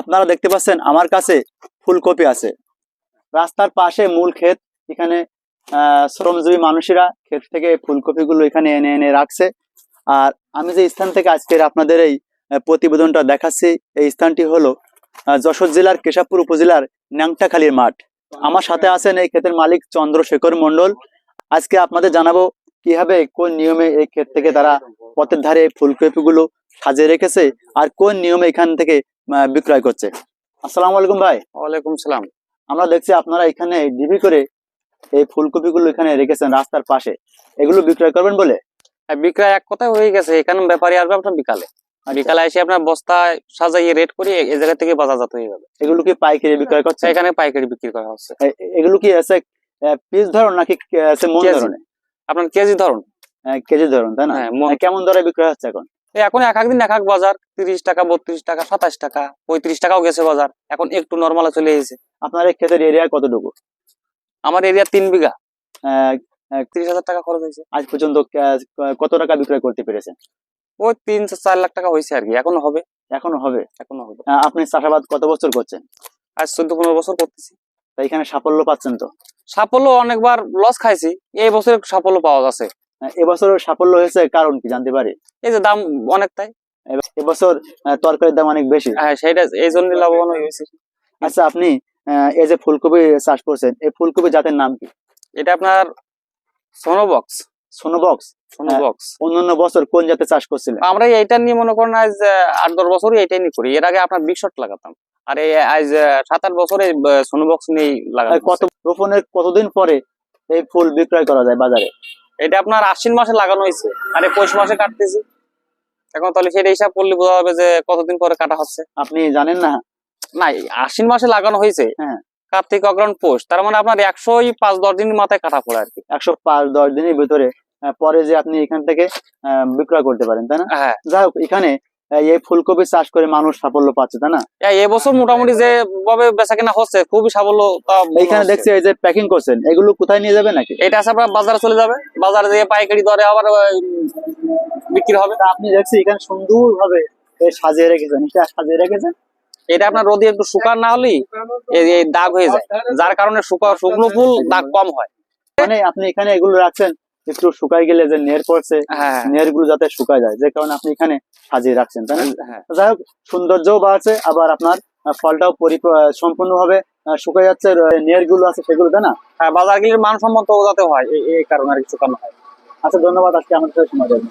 আপনারা দেখতে পাচ্ছেন আমার কাছে ফুলকপি আছে। রাস্তার পাশে মূল ক্ষেত, এখানে শ্রমজীবী মানুষেরা ক্ষেত থেকে ফুলকপিগুলো এখানে এনে এনে রাখছে। আর আমি যে স্থান থেকে আজকের আপনাদের এই প্রতিবেদনটা দেখাচ্ছি, এই স্থানটি হলো যশোর জেলার কেশবপুর উপজেলার ন্যাংটাখালীর মাঠ। আমার সাথে আছেন এই ক্ষেতের মালিক চন্দ্রশেখর মন্ডল আজকে আপনাদের জানাব কীভাবে, কোন নিয়মে এই ক্ষেত থেকে তারা পথের ধারে ফুলকপিগুলো সাজিয়ে রেখেছে, আর কোন নিয়মে এখান থেকে বিক্রয় করছে। আসসালামু আলাইকুম ভাই। ওয়ালাইকুম সালাম। আমরা দেখছি আপনারা এখানে ডিবি করে এই ফুলকপিগুলো এখানে রেখেছেন রাস্তার পাশে। এগুলো বিক্রয় করবেন বলে? হ্যাঁ, বিক্রয় এক কথায় হয়ে গেছে। এখানে ব্যাপারী আসবে আপনার বিকালে। বিকালে এসে আপনার বস্তায় সাজাইয়ে রেট করে এই জায়গা থেকে বাজারজাত হয়ে যাবে। এগুলো কি পাইকারি বিক্রয় করছে এখানে পাইকারি বিক্রি করা হচ্ছে। এগুলো কি আছে পিস ধরুন নাকি মন কেজি। ধরনের? আপনার কেজি ধরুন। আহ, কেজি ধরুন তাই না? হ্যাঁ আহ, কেমন দরে বিক্রয় হচ্ছে এখন? এখন এক একদিন এক এক বাজার তিরিশ টাকা বত্রিশ টাকা সাতাশ টাকা পঁয়ত্রিশ টাকাও গেছে বাজার। এখন একটু নর্মালে চলে এসেছে। আপনার এই ক্ষেতের এরিয়া কতটুকু? আমার এরিয়া তিন বিঘা। তিরিশ হাজার টাকা খরচ হয়েছে। আজ পর্যন্ত কত টাকা বিক্রয় করতে পেরেছেন? ওই তিন চার লাখ টাকা হয়েছে আর কি। এখনও হবে। এখনও হবে? এখনও হবে। আপনি চাষাবাদ কত বছর করছেন? আজ চোদ্দ পনেরো বছর করতেছি। তাই এখানে সাফল্য পাচ্ছেন তো? সাফল্য অনেকবার লস খাইছি। এই বছর সাফল্য পাওয়া যাচ্ছে এবছর সাফল্য হয়েছে কারণ কি জানতে পারি? এই যে দাম অনেক তাই। এবছর তরকারির দাম অনেক বেশি। হ্যাঁ সেটা এই জন্য লাভবান হয়েছে আচ্ছা আপনি এই যে ফুলকপি চাষ করছেন এই ফুলকপি জাতের নাম কি? এটা আপনার সোনোবক্স। সোনোবক্স? সোনোবক্স। অন্যান্য বছর কোন জাতের চাষ করছিলেন? আমরা এইটা নিয়ে মনে করেন আজ আট দশ বছরই এইটাই নিয়ে করি। এর আগে আপনার বিগ শট লাগাতাম। আর এই আজ সাত আট বছরে সোনোবক্স আর লাগাতাম। কত রোপণের কতদিন পরে এই ফুল বিক্রয় করা যায় বাজারে? এটা আপনার আশ্বিন মাসে লাগানো হয়েছে। আর পৌষ মাসে কাটতেছি। এখন তাহলে সেটা হিসাব করলে বোঝা যাবে যে কতদিন পরে কাটা হচ্ছে। আপনি জানেন না? না আশ্বিন মাসে লাগানো হয়েছে। হ্যাঁ। কার্তিক অগ্রহণ পোষ তার মানে আপনার একশো পাঁচ দশ দিনের মাথায় কাটা পড়ে আর কি। একশো পাঁচ দশ দিনের ভিতরে পরে যে আপনি এখান থেকে আহ, বিক্রয় করতে পারেন তাই না? হ্যাঁ। যাই হোক এখানে এই ফুলকপি চাষ করে মানুষ সাফল্য পাচ্ছে তাই না? এবছর মোটামুটি যে ভাবে বেচা কিনা হচ্ছে খুবই সাফল্য এইখানে দেখছি এই যে প্যাকিং করছেন এগুলো কোথায় নিয়ে যাবে নাকি? এটা আছে আপনার বাজারে চলে যাবে বাজারে যেয়ে পাইকারি দরে আবার বিক্রি হবে। আপনি দেখছি এখানে সুন্দর ভাবে সাজিয়ে রেখেছেন এটা সাজিয়ে রেখেছেন? এটা আপনার রোদে একটু শুকান না হলেই দাগ হয়ে যায় যার কারণে শুকা শুকনো ফুল দাগ কম হয়। মানে আপনি এখানে এগুলো রাখছেন একটু শুকাই গেলে যে নের পড়ছে হ্যাঁ। নেরগুলো যাতে শুকায় যায় যে কারণে আপনি এখানে সাজিয়ে রাখছেন তাই না? হ্যাঁ। যাই হোক সৌন্দর্যও বাড়ছে আবার আপনার ফলটাও পরি সম্পূর্ণভাবে আহ, শুকায় যাচ্ছে নেয়ারগুলো আছে সেগুলো তাই না? হ্যাঁ বাজার গুলির মানসম্মত যাতে হয় এই- কারণে আর কি শুকানো হয়। আচ্ছা ধন্যবাদ আজকে আমাদের সময় দেবেন